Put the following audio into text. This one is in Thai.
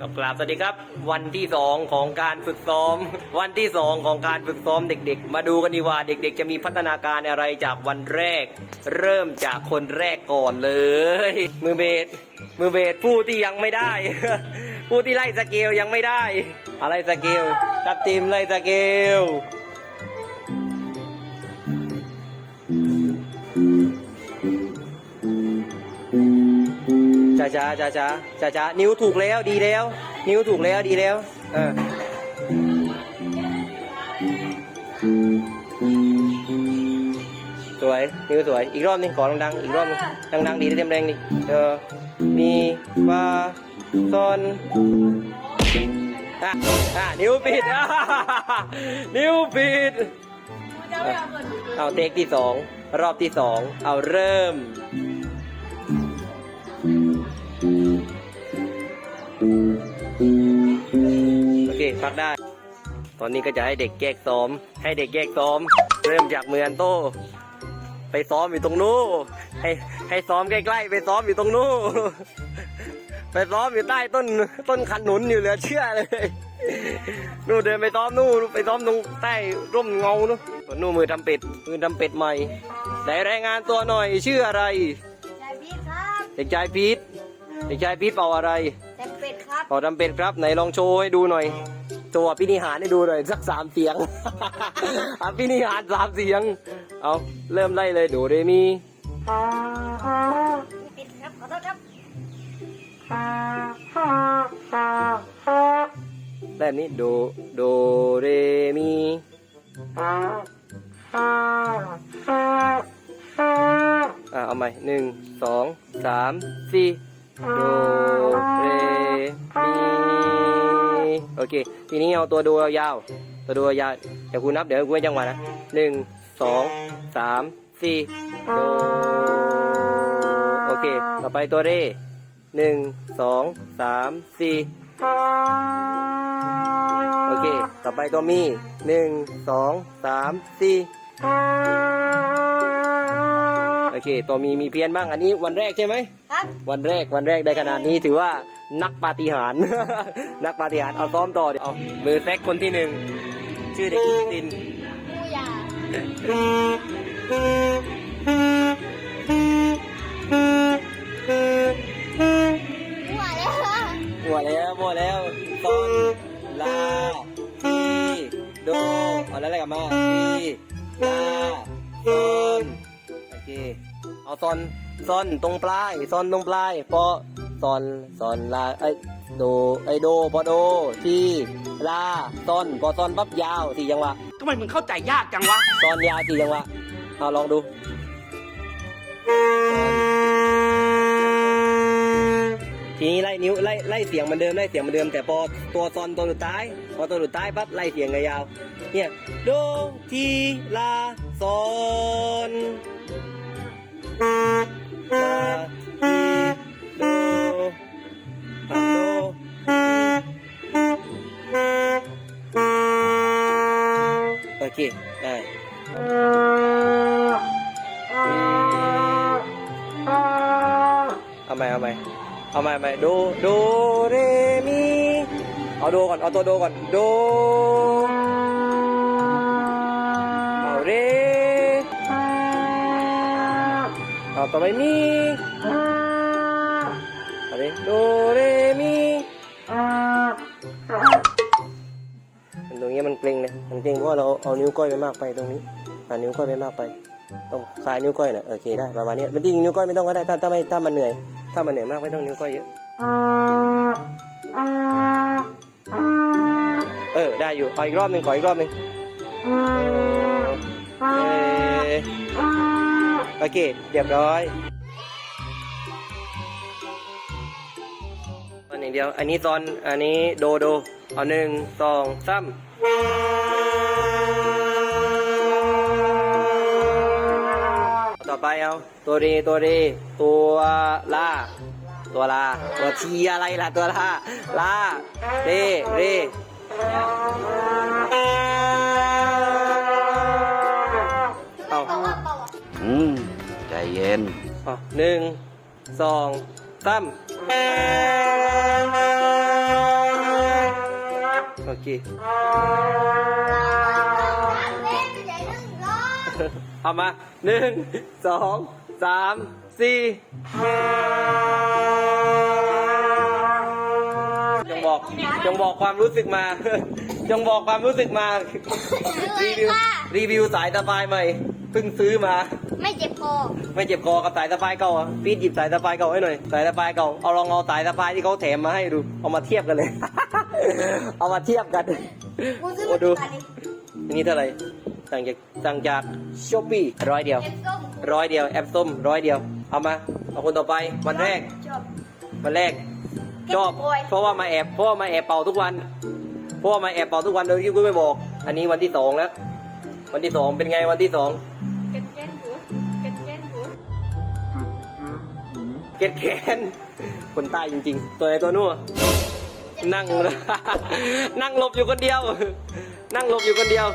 ก็กราบสวัสดีครับ วันที่สองของการฝึกซ้อม วันที่สองของการฝึกซ้อมเด็กๆ มาดูกันดีว่าเด็ก ๆ จะมีพัฒนาการอะไรจากวันแรก เริ่มจากคนแรกก่อนเลย มือเบสมือเบสผู้ที่ยังไม่ได้ ผู้ที่ไล่สเกลยังไม่ได้ อะไรสเกลตับทีมไล่สเกล ช้าช้าช้าช้าช้านิ้วถูกแล้วดีแล้ว นิ้วถูกแล้วดีแล้ว เออสวยนิ้วสวยอีกรอบนึงขอดังๆอีกรอบหนึงดังๆดีเต็มแรงดิเออมีฟาซอนอะอะนิ้วปิดนิ้วปิดเอาเทคที่สองรอบที่สองเอาเริ่ม โอเคพักได้ ตอนนี้ก็จะให้เด็กแยกซ้อม ให้เด็กแยกซ้อม เริ่มจากเมือนโต้ไปซ้อมอยู่ตรงนู้นให้ให้ซ้อมใกล้ๆ ไปซ้อมอยู่ตรงนู้นไปซ้อมอยู่ใต้ต้นต้นขนุนอยู่เหลือเชื่อเลยนู่นเดินไปซ้อมนู่นไปซ้อมตรงใต้ร่มเงานู่นส่วนนู่นมือทำเป็ดมือทำเป็ดใหม่ไหนรายงานตัวหน่อยชื่ออะไรยายพีทครับเด็กชายพีท เด็กชายพีทเป่าอะไรแต่เป็ดครับขอทำเป็นครับไหนลองโชว์ให้ดูหน่อยโชว์อภินิหารให้ดูหน่อยสักสามเสียงอภินิหารสามเสียง เอาเริ่มไล่เลยโดเรมีปิดครับขอโทษครับแบบนี้โดโดเรมีอะเอาใหม่หนึ่งสองสามสี่ โดเรมีโอเค ทีนี้เอาตัวดูยาวตัวดูยาวเดี๋ยวคุณนับเดี๋ยวคุณให้จังหวะนะหนึ่งสองสามสี่โดโอเค ต่อไปตัวเรหนึ่งสองสามสี่โอเค ต่อไปตัวมีหนึ่งสองสามสี่ เคตัวมีมีเพี้ยนบ้างอันนี้วันแรกใช่ไหมครับ วันแรกวันแรกได้ขนาดนี้ถือว่านักปาฏิหาริย์ นักปาฏิหาริย์เอาซ้อมต่อเดี๋ยวเอามือแซกคนที่หนึ่งชื่อเด็กหญิงตินผู้ยาหัวแล้วมัวแล้วมัวแล้วตอนลาทีโดเอาแล้วอะไรกลับมาทีลาซอนโอเค เอาซอนซอนตรงปลายซอนตรงปลายพอซอนซอนลาไอยโดไอโดพอโดทีลาซอนพอซอนปั๊บยาวสี่จังหวะทำไมมึงเข้าใจยากจังวะซอนยาวสี่จังหวะเอาลองดูทีนี้ไล่นิ้วไล่ไล่เสียงเหมือนเดิมไล่เสียงเหมือนเดิม แต่พอตัวซอนตัวสุดท้ายพอตัวสุดท้ายปั๊บไล่เสียงยาวๆเนี่ยโดทีลาซอนลาที โอเค ได้เอาไหมเอาไหมเอาไหมเอาไหมโด โด เร มี เอาโดก่อน เอาตัวโดก่อน โด ต่อไปมีเอาเรโดเรมีมันตรงนี้มันเกร็งเลยมันเกร็งเพราะเราเอานิ้วก้อยไปมากไปตรงนี้อ่านิ้วก้อยไปมากไปต้องคลายนิ้วก้อยน่อยโอเคได้ประมาณนี้มันจริงนิ้วก้อยไม่ต้องก็ได้ถ้าถ้าไม่ถ้ามันเหนื่อย ถ้ามันเหนื่อยมากไม่ต้องนิ้วก้อยเยอะเออได้อยู่ขออีกรอบหนึ่งขออีกรอบหนึ่งเออ โอเค เรียบร้อยตอนอย่างเดียว อันนี้ตอนอันนี้โดโด เอาหนึ่งสองสามต่อไปเอา ตัวเรตัวเรตัวลาตัวลา ตัวทีอะไรล่ะ ตัวลาลาเรเร อาหนึ่งสองสามโอเคเล่นไปใหญ่หนึ่งร้อยเอามาหนึ่งสองสามสี่จงบอกจงบอกความรู้สึกมา จงบอกความรู้สึกมา รีวิวรีวิวสายสะพายใหม่เพิ่งซื้อมา ไม่เจ็บคอไม่เจ็บคอกับสายสะพายเก่าอะพีทหยิบสายสะพายเก่าให้หน่อยสายสะพายเก่าเอาลองเอาสายสะพายที่เขาแถมมาให้ดูเอามาเทียบกันเลย เอามาเทียบกันกูซื้อโอ้มาดูกี่บาทนี่อันนี้เท่าไหร่สั่งจากสั่งจากช้อปปี้ร้อยเดียวเอ็มส้มร้อยเดียวแอปส้มร้อยเดียวเอามาเอาคนต่อไปวันแรกชอบวันแรกชอบโอ้ยเพราะว่ามาแอบเพราะว่ามาแอบเป่าทุกวันเพราะว่ามาแอบเป่าทุกวันโดยที่กูไม่บอก อันนี้วันที่สองแล้ววันที่สองเป็นไงวันที่สอง เก็ดแขนคนใต้จริง ๆ ตัวไหนตัวนู้นนั่ง นั่งหลบอยู่คนเดียว นั่งหลบอยู่คนเดียว